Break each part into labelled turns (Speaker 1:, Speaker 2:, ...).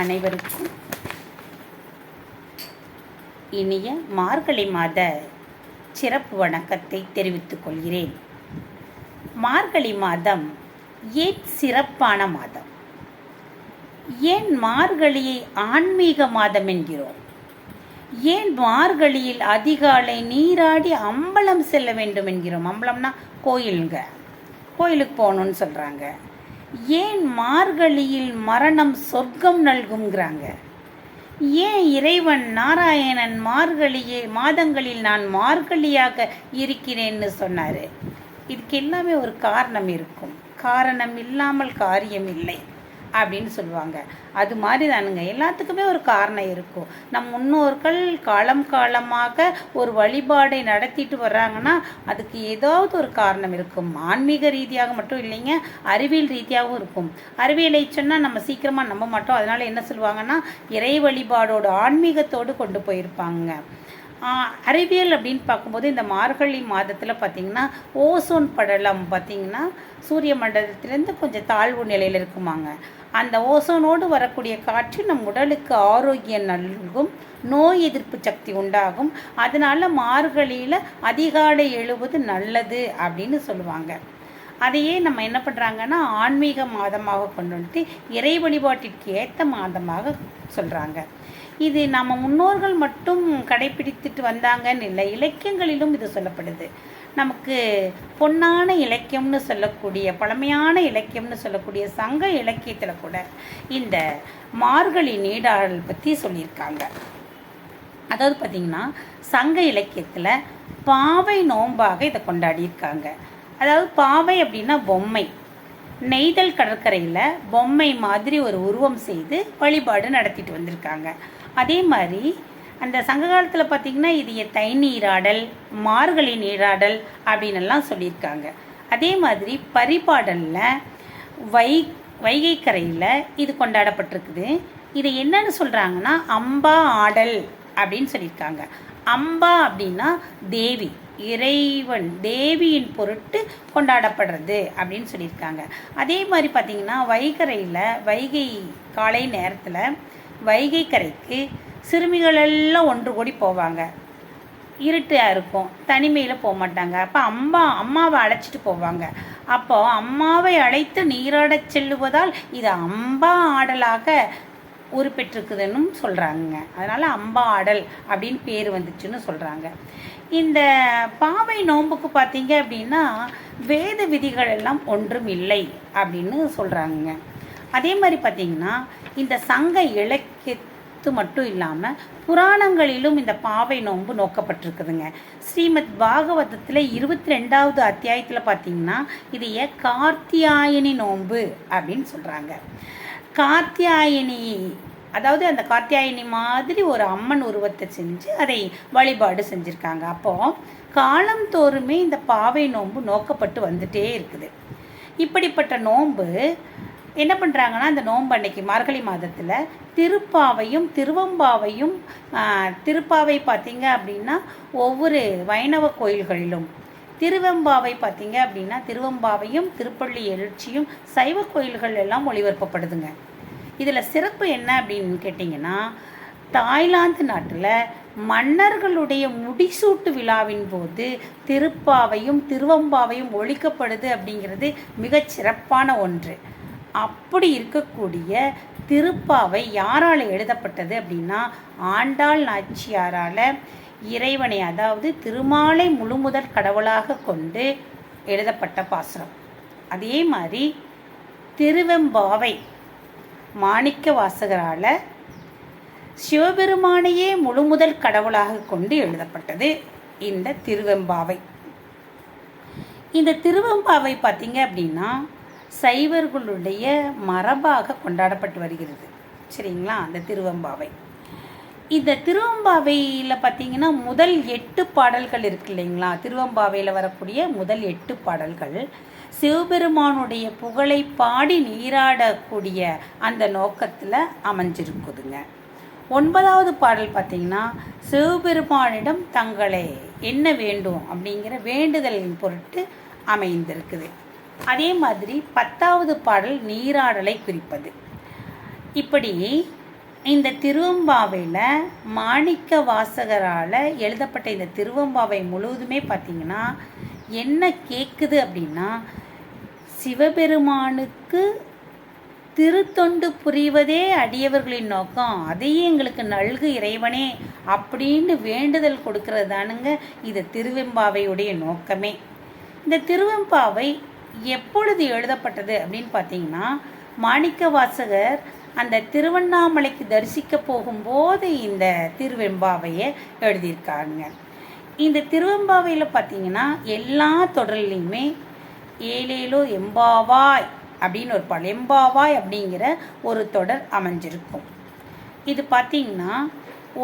Speaker 1: அனைவருக்கும் இனிய மார்கழி மாத சிறப்பு வணக்கத்தை தெரிவித்துக் கொள்கிறேன். மார்கழி மாதம் ஏன் சிறப்பான மாதம்? ஏன் மார்கழியை ஆன்மீக மாதம் என்கிறோம்? ஏன் மார்கழியில் அதிகாலை நீராடி அம்பலம் செல்ல வேண்டும் என்கிறோம்? அம்பலம்னா கோயிலுங்க. கோயிலுக்கு போகணுன்னு சொல்கிறாங்க ஏன் மார்கழியில் மரணம் சொர்க்கம் நல்குங்கிறாங்க ஏன் இறைவன் நாராயணன் மார்கழியே மாதங்களில் நான் மார்கழியாக இருக்கிறேன்னு சொன்னார்? இதுக்கு எல்லாமே ஒரு காரணம் இருக்கும். காரணம் இல்லாமல் காரியம் இல்லை. அப்படின்னு சொல்லுவாங்க. அது மாதிரி தானுங்க. எல்லாத்துக்குமே ஒரு காரணம் இருக்கும். நம் முன்னோர்கள் காலம் காலமாக ஒரு வழிபாடை நடத்திட்டு வர்றாங்கன்னா அதுக்கு ஏதாவது ஒரு காரணம் இருக்கும். ஆன்மீக ரீதியாக மட்டும் இல்லைங்க அறிவியல் ரீதியாகவும் இருக்கும். அறிவியலை சொன்னால் நம்ம சீக்கிரமாக நம்ப மாட்டோம். அதனால் என்ன சொல்லுவாங்கன்னா இறை வழிபாடோடு ஆன்மீகத்தோடு கொண்டு போயிருப்பாங்க அறிவியல் அப்படின்னு பார்க்கும்போது இந்த மார்கழி மாதத்தில் பார்த்திங்கன்னா ஓசோன் படலம் பார்த்திங்கன்னா சூரிய மண்டலத்திலேருந்து கொஞ்சம் தாழ்வு நிலையில் இருக்குமாங்க. அந்த ஓசோனோடு வரக்கூடிய காற்று நம் உடலுக்கு ஆரோக்கியம் நல்கும் நோய் எதிர்ப்பு சக்தி உண்டாகும். அதனால் மார்கழியில் அதிகாலை எழுவது நல்லது அப்படின்னு சொல்லுவாங்க. அதையே நம்ம என்ன பண்ணுறாங்கன்னா ஆன்மீக மாதமாக கொண்டு வந்துட்டு இறை வழிபாட்டிற்கு ஏற்ற மாதமாக சொல்கிறாங்க இது நம்ம முன்னோர்கள் மட்டும் கடைபிடித்துட்டு வந்தாங்கன்னு இல்லை இலக்கியங்களிலும் இது சொல்லப்படுது. நமக்கு பொன்னான இலக்கியம்னு சொல்லக்கூடிய பழமையான இலக்கியம்னு சொல்லக்கூடிய சங்க இலக்கியத்தில் கூட இந்த மார்கழி நீடாடல் பற்றி சொல்லியிருக்காங்க. அதாவது பார்த்திங்கன்னா சங்க இலக்கியத்தில் பாவை நோன்பாக இதை கொண்டாடியிருக்காங்க. அதாவது பாவை அப்படின்னா பொம்மை. நெய்தல் கடற்கரையில் பொம்மை மாதிரி ஒரு உருவம் செய்து வழிபாடு நடத்திட்டு வந்திருக்காங்க. அதே மாதிரி அந்த சங்க காலத்தில் பார்த்திங்கன்னா இது தை நீராடல் மார்கழி நீராடல் அப்படின்னு எல்லாம் சொல்லியிருக்காங்க. அதே மாதிரி பரிபாடலில் வை வைகை கரையில் இது கொண்டாடப்பட்டிருக்குது. இது என்னன்னு சொல்கிறாங்கன்னா அம்பா ஆடல் அப்படின்னு சொல்லியிருக்காங்க. அம்பா அப்படின்னா தேவி இறைவன் தேவியின் பொருட்டு கொண்டாடப்படுறது அப்படின்னு சொல்லியிருக்காங்க. அதே மாதிரி பார்த்திங்கன்னா வைகரையில் வைகை காலை நேரத்தில் வைகை கரைக்கு சிறுமிகள் எல்லாம் ஒன்று கூடி போவாங்க. இருட்டாக இருக்கும். தனிமையில் போக மாட்டாங்க. அப்போ அம்மா அம்மாவை அழைச்சிட்டு போவாங்க. அப்போ அம்மாவை அழைத்து நீராடச் செல்லுவதால் இது அம்பா ஆடலாக உருப்பெற்றிருக்குதுன்னு சொல்கிறாங்க அதனால் அம்பா ஆடல் அப்படின்னு பேர் வந்துச்சுன்னு சொல்கிறாங்க இந்த பாவை நோன்புக்கு பார்த்தீங்க அப்படின்னா வேத விதிகள் எல்லாம் ஒன்றும் இல்லை அப்படின்னு சொல்கிறாங்க அதே மாதிரி பார்த்தீங்கன்னா இந்த சங்க இலக்கியத்து மட்டும் இல்லாமல் புராணங்களிலும் இந்த பாவை நோன்பு நோக்கப்பட்டிருக்குதுங்க. ஸ்ரீமத் பாகவதத்தில் இருபத்தி ரெண்டாவது அத்தியாயத்தில் பார்த்தீங்கன்னா இதைய கார்த்தியாயனி நோன்பு அப்படின்னு சொல்கிறாங்க கார்த்தியாயனி அதாவது அந்த கார்த்தியாயனி மாதிரி ஒரு அம்மன் உருவத்தை செஞ்சு அதை வழிபாடு செஞ்சுருக்காங்க. அப்போது காலந்தோறுமே இந்த பாவை நோன்பு நோக்கப்பட்டு வந்துட்டே இருக்குது. இப்படிப்பட்ட நோன்பு என்ன பண்ணுறாங்கன்னா அந்த நோன்பு அன்னைக்கு மார்கழி மாதத்தில் திருப்பாவையும் திருவம்பாவையும் திருப்பாவை பார்த்தீங்க அப்படின்னா ஒவ்வொரு வைணவ கோயில்களிலும். திருவெம்பாவை பார்த்தீங்க அப்படின்னா திருவம்பாவையும் திருப்பள்ளி எழுச்சியும் சைவ கோயில்கள் எல்லாம் ஒளிபரப்பப்படுதுங்க. இதில் சிறப்பு என்ன அப்படின்னு கேட்டிங்கன்னா தாய்லாந்து நாட்டில் மன்னர்களுடைய முடிசூட்டு விழாவின் போது திருப்பாவையும் திருவம்பாவையும் ஒழிக்கப்படுது அப்படிங்கிறது மிகச் சிறப்பான ஒன்று. அப்படி இருக்கக்கூடிய திருப்பாவை யாரால் எழுதப்பட்டது அப்படின்னா ஆண்டாள் நாச்சியாரால் இறைவனை அதாவது திருமாலை முழுமுதற் கடவுளாக கொண்டு எழுதப்பட்ட பாசுரம். அதே மாதிரி திருவெம்பாவை மாணிக்க வாசகரால் சிவபெருமானையே முழுமுதல் கடவுளாக கொண்டு எழுதப்பட்டது இந்த திருவெம்பாவை. இந்த திருவெம்பாவை பார்த்தீங்க அப்படின்னா சைவர்களுடைய மரபாக கொண்டாடப்பட்டு வருகிறது. சரிங்களா? அந்த திருவம்பாவை. இந்த திருவம்பாவையில் பார்த்தீங்கன்னா முதல் எட்டு பாடல்கள் இருக்கு இல்லைங்களா? திருவம்பாவையில் வரக்கூடிய முதல் எட்டு பாடல்கள். சிவபெருமானுடைய புகழை பாடி நீராடக்கூடிய அந்த நோக்கத்தில் அமைஞ்சிருக்குதுங்க. ஒன்பதாவது பாடல் பார்த்தீங்கன்னா சிவபெருமானிடம் தங்களை என்ன வேண்டும் அப்படிங்கிற வேண்டுதலின் பொருட்டு அமைந்திருக்குது. அதே மாதிரி பத்தாவது பாடல் நீராடலை குறிப்பது. இப்படி இந்த திருவம்பாவையில் மாணிக்க வாசகரால் எழுதப்பட்ட இந்த திருவம்பாவை முழுவதுமே பார்த்திங்கன்னா என்ன கேட்குது அப்படின்னா சிவபெருமானுக்கு திருத்தொண்டு புரிவதே அடியவர்களின் நோக்கம். அதையே எங்களுக்கு நல்கு இறைவனே அப்படின்னு வேண்டுதல் கொடுக்கறது தானுங்க. இது திருவெம்பாவையுடைய நோக்கமே. இந்த திருவெம்பாவை எப்பொழுது எழுதப்பட்டது அப்படின்னு பார்த்தீங்கன்னா மாணிக்க வாசகர் அந்த திருவண்ணாமலைக்கு தரிசிக்க போகும்போது இந்த திருவெம்பாவையை எழுதியிருக்காங்க இந்த திருவெம்பாவையில் பார்த்தீங்கன்னா எல்லா தொடர்லையுமே ஏழேலோ எம்பாவாய் அப்படின்னு ஒரு பாடல் எம்பாவாய் அப்படிங்கிற ஒரு தொடர் அமைஞ்சிருக்கும். இது பார்த்தீங்கன்னா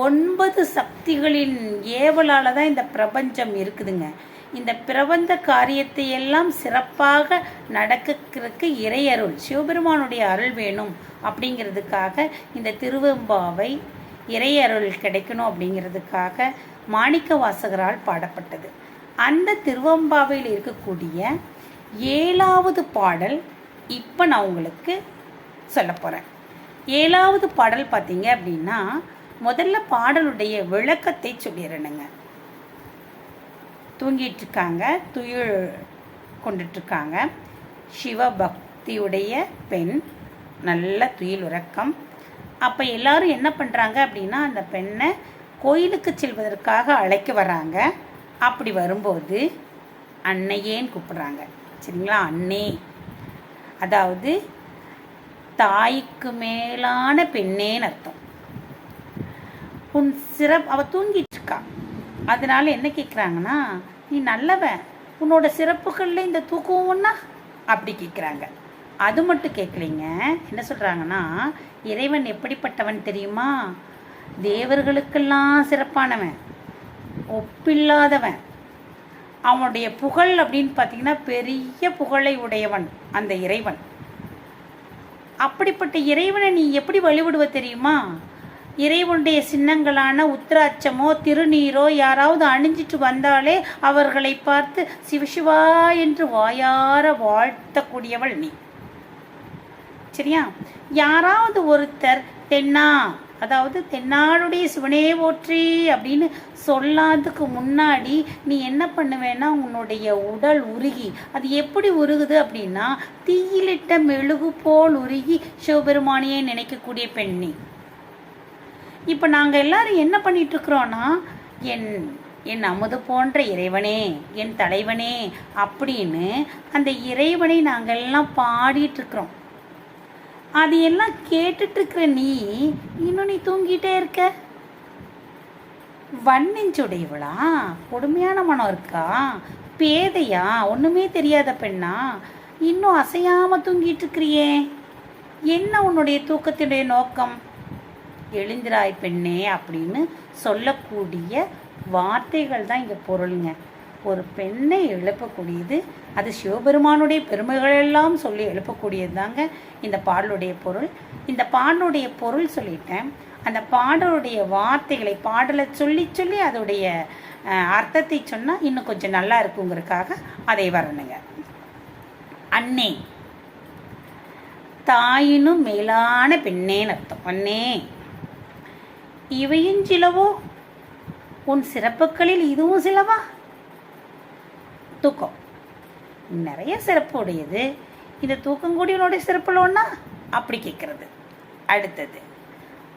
Speaker 1: ஒன்பது சக்திகளின் ஏவலால் தான் இந்த பிரபஞ்சம் இருக்குதுங்க. இந்த பிரபந்த காரியத்தை எல்லாம் சிறப்பாக நடக்கிறதுக்கு இறையருள் சிவபெருமானுடைய அருள் வேணும் அப்படிங்கிறதுக்காக இந்த திருவெம்பாவை இறையருள் கிடைக்கணும் அப்படிங்கிறதுக்காக மாணிக்க வாசகரால் பாடப்பட்டது. அந்த திருவம்பாவையில் இருக்கக்கூடிய ஏழாவது பாடல் இப்போ நான் உங்களுக்கு சொல்ல போகிறேன் ஏழாவது பாடல் பார்த்தீங்க அப்படின்னா முதல்ல பாடலுடைய விளக்கத்தை சொல்லிடுறேனுங்க தூங்கிட்டு இருக்காங்க துயில் கொண்டுட்ருக்காங்க சிவபக்தியுடைய பெண் நல்ல துயில் உறக்கம். அப்போ எல்லாரும் என்ன பண்ணுறாங்க அப்படின்னா அந்த பெண்ணை கோயிலுக்கு செல்வதற்காக அழைக்க வராங்க. அப்படி வரும்போது அன்னையேன்னு கூப்பிட்றாங்க. சரிங்களா? அண்ணே. அதாவது தாய்க்கு மேலான பெண்ணேன்னு அர்த்தம். உன் சிறப் அவள் தூங்கிட்டு இருக்கா அதனால என்ன கேட்குறாங்கன்னா நீ நல்லவன். உன்னோட சிறப்புகளில் இந்த தூக்கம் ஒன்றா அப்படி கேட்குறாங்க அது மட்டும் கேட்கலைங்க என்ன சொல்கிறாங்கன்னா இறைவன் எப்படிப்பட்டவன் தெரியுமா? தேவர்களுக்கெல்லாம் சிறப்பானவன். ஒப்பில்லாதவன். அவனுடைய புகழ் அப்படின்னு பார்த்தீங்கன்னா பெரிய புகழை உடையவன் அந்த இறைவன். அப்படிப்பட்ட இறைவனை நீ எப்படி வழிபடுவ தெரியுமா? இறைவனுடைய சின்னங்களான உத்திராட்சமோ திருநீரோ யாராவது அணிஞ்சிட்டு வந்தாலே அவர்களை பார்த்து சிவசிவா என்று வாயார வாழ்த்தக்கூடியவள் நீ. சரியா? யாராவது ஒருத்தர் தென்னா அதாவது தென்னாளுடைய சிவனே போற்றி அப்படின்னு சொல்லாததுக்கு முன்னாடி நீ என்ன பண்ணுவேன்னா உன்னுடைய உடல் உருகி அது எப்படி உருகுது அப்படின்னா தீயிலிட்ட மெழுகு போல் உருகி சிவபெருமானியை நினைக்கக்கூடிய பெண்ணி இப்போ நாங்கள் எல்லாரும் என்ன பண்ணிகிட்ருக்குறோன்னா என் என் அமுது போன்ற இறைவனே என் தலைவனே அப்படின்னு அந்த இறைவனை நாங்கள் எல்லாம் பாடிட்டுருக்குறோம். அது எல்லாம் கேட்டுட்டு இருக்கிற நீ இன்னும் நீ தூங்கிட்டே இருக்க? வன்னிஞ்சுடையவளா கொடுமையான மனம் இருக்கா? பேதையா? ஒன்றுமே தெரியாத பெண்ணா? இன்னும் அசையாமல் தூங்கிட்டு இருக்கிறியே என்ன உன்னுடைய தூக்கத்தினுடைய நோக்கம்? எழுந்திராய் பெண்ணே அப்படின்னு சொல்லக்கூடிய வார்த்தைகள் தான் இங்கே பொருளுங்க. ஒரு பெண்ணை எழுப்பக்கூடியது அது சிவபெருமானுடைய பெருமைகளெல்லாம் சொல்லி எழுப்பக்கூடியது தாங்க இந்த பாடலுடைய பொருள். இந்த பாடலுடைய பொருள் சொல்லிட்டேன். அந்த பாடலுடைய வார்த்தைகளை பாடலை சொல்லி சொல்லி அதோடைய அர்த்தத்தை சொன்னால் இன்னும் கொஞ்சம் நல்லா இருக்குங்கிறதுக்காக அதை வரணுங்க. அண்ணே தாயினும் மேலான பெண்ணேன்னு அர்த்தம். அண்ணே இவையும் சிலவோ உன் சிறப்புகளில் இதுவும் சிலவா? தூக்கம். நிறைய சிறப்பு உடையது. இந்த தூக்கம் கூட உன்னுடைய சிறப்புல ஒன்றா அப்படி கேட்குறது. அடுத்தது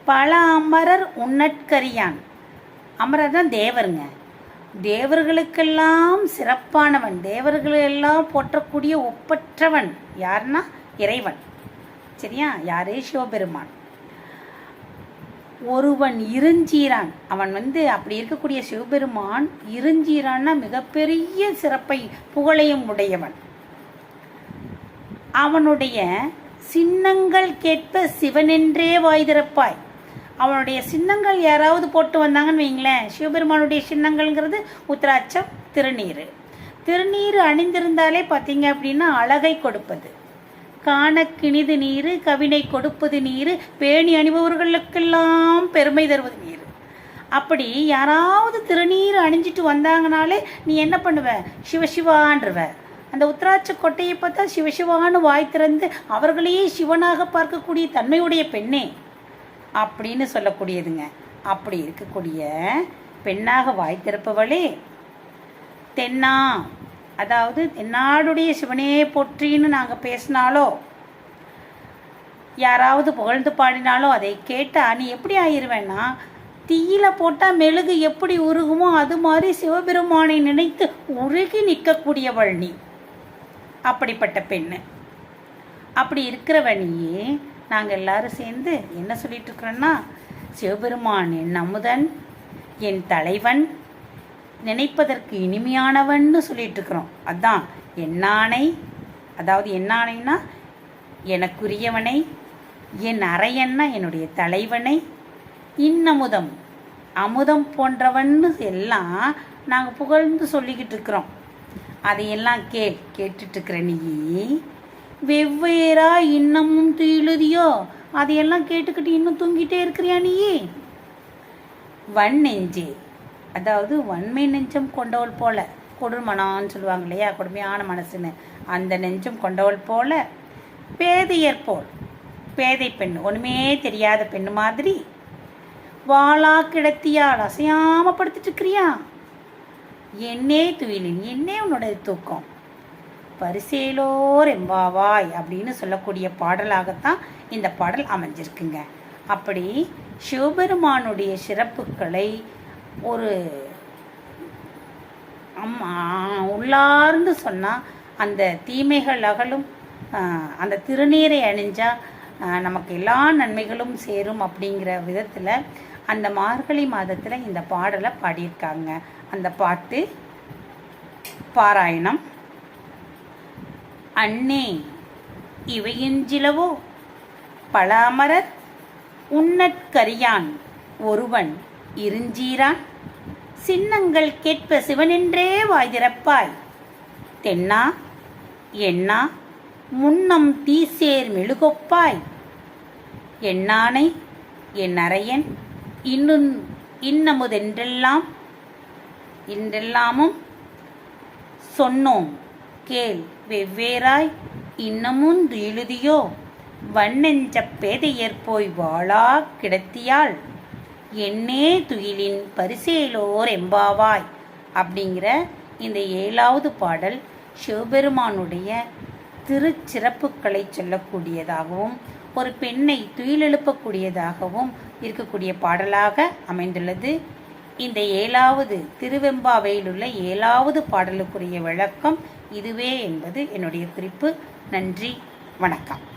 Speaker 1: பல அமரர் உன்னட்கரியான் அமரர் தான் தேவருங்க. தேவர்களுக்கெல்லாம் சிறப்பானவன். தேவர்களெல்லாம் போற்றக்கூடிய ஒப்பற்றவன். யாருன்னா இறைவன். சரியா? யாரே சிவபெருமான். ஒருவன் இருஞ்சீரான். அவன் வந்து அப்படி இருக்கக்கூடிய சிவபெருமான் இருஞ்சீரான்னா மிகப்பெரிய சிறப்பை புகழையும் உடையவன். அவனுடைய சின்னங்கள் கேட்ப சிவனென்றே வாய் திறப்பாய். அவனுடைய சின்னங்கள் யாராவது போட்டு வந்தாங்கன்னு வைங்களேன். சிவபெருமானுடைய சின்னங்கள்ங்கிறது உத்தராட்சம் திருநீர். திருநீர் அணிந்திருந்தாலே பார்த்தீங்க அப்படின்னா அழகை கொடுப்பது. காண கிணிது நீர் கவினை கொடுப்பது நீர் பேணி அணிபவர்களுக்கெல்லாம் பெருமை தருவது நீர். அப்படி யாராவது திருநீர் அணிஞ்சிட்டு வந்தாங்கனாலே நீ என்ன பண்ணுவ? சிவசிவான்றவ. அந்த உத்தராட்ச கொட்டையை பார்த்தா சிவசிவான்னு வாய் திறந்து அவர்களையே சிவனாக பார்க்கக்கூடிய தன்மையுடைய பெண்ணே. அப்படின்னு சொல்லக்கூடியதுங்க. அப்படி இருக்கக்கூடிய பெண்ணாக வாய் திறப்பவளே. தென்னா அதாவது என்னாடுடைய சிவனே போற்றின்னு நாங்கள் பேசினாலோ? யாராவது புகழ்ந்து பாடினாலோ அதை கேட்டால் நீ எப்படி ஆயிருவேன்னா தீயில போட்டால் மெழுகு எப்படி உருகுமோ அது மாதிரி சிவபெருமானை நினைத்து உருகி நிற்கக்கூடியவள் நீ. அப்படிப்பட்ட பெண்ணு. அப்படி இருக்கிறவனையே நாங்கள் எல்லாரும் சேர்ந்து என்ன சொல்லிட்டு இருக்கிறோன்னா சிவபெருமான் என் அமுதன் என் தலைவன் நினைப்பதற்கு இனிமையானவன்னு சொல்லிட்டு இருக்கிறோம் அதான் என்னானை அதாவது என்னானைனா எனக்குரியவனை என் அரையன்னா என்னுடைய தலைவனை இன்னமுதம் அமுதம் போன்றவன்னு எல்லாம் நாங்கள் புகழ்ந்து சொல்லிக்கிட்டு இருக்கிறோம் அதையெல்லாம் கே கேட்டுட்டு இருக்கிற நீ வெவ்வேறா இன்னமும் துயிலுதியோ அதையெல்லாம் கேட்டுக்கிட்டு இன்னும் தூங்கிட்டே இருக்கிறியா நீ? வன் நெஞ்சே அதாவது வன்மை நெஞ்சம் கொண்டவள் போல. கொடுமனான்னு சொல்லுவாங்க இல்லையா? கொடுமையான மனசுன்னு. அந்த நெஞ்சம் கொண்டவள் போல பேதையர் போல். பேதை பெண். ஒன்றுமே தெரியாத பெண்ணு மாதிரி. வாளா கிடத்தியால் அசையாம இருக்கிறியா என்னே துயிலின் என்னே உன்னோட தூக்கம்? பரிசேலோர் எம்பாவாய் அப்படின்னு சொல்லக்கூடிய பாடலாகத்தான் இந்த பாடல் அமைஞ்சிருக்குங்க. அப்படி சிவபெருமானுடைய சிறப்புகளை ஒரு அம்மா உள்ளார்ந்து சொன்னால் அந்த தீமைகள் அகலும். ஆஹ், அந்த திருநீரை அணிஞ்சால் நமக்கு எல்லா நன்மைகளும் சேரும் அப்படிங்கிற விதத்தில் அந்த மார்கழி மாதத்தில் இந்த பாடலை பாடியிருக்காங்க. அந்த பாட்டு பாராயணம். அண்ணே இவையெஞ்சிலவோ பலாமரர் உன்னற்கரியான் ஒருவன் இருஞ்சீரான்? சின்னங்கள் கேட்ப சிவனென்றே வாய் திறப்பாய் தென்னா? என்னா? முன்னம் தீசேர் மெழுகொப்பாய். எண்ணானை என் அறையன் இன்னும் இன்னமுதென்றெல்லாம்? இன்றெல்லாமும்? சொன்னோம் கேள் வெவ்வேறாய் இன்னமும் எழுதியோ வண்ணெஞ்ச பேதையர் போய் வாழா கிடத்தியாள்? என்னே துயிலின் பரிசேலோர் எம்பாவாய் அப்படிங்கிற இந்த ஏழாவது பாடல் சிவபெருமானுடைய திருச்சிறப்புகளை சொல்லக்கூடியதாகவும் ஒரு பெண்ணை துயிலெழுப்பக்கூடியதாகவும் இருக்கக்கூடிய பாடலாக அமைந்துள்ளது. இந்த ஏழாவது திருவெம்பாவையில் உள்ள ஏழாவது பாடலுக்குரிய விளக்கம் இதுவே என்பது என்னுடைய குறிப்பு. நன்றி வணக்கம்.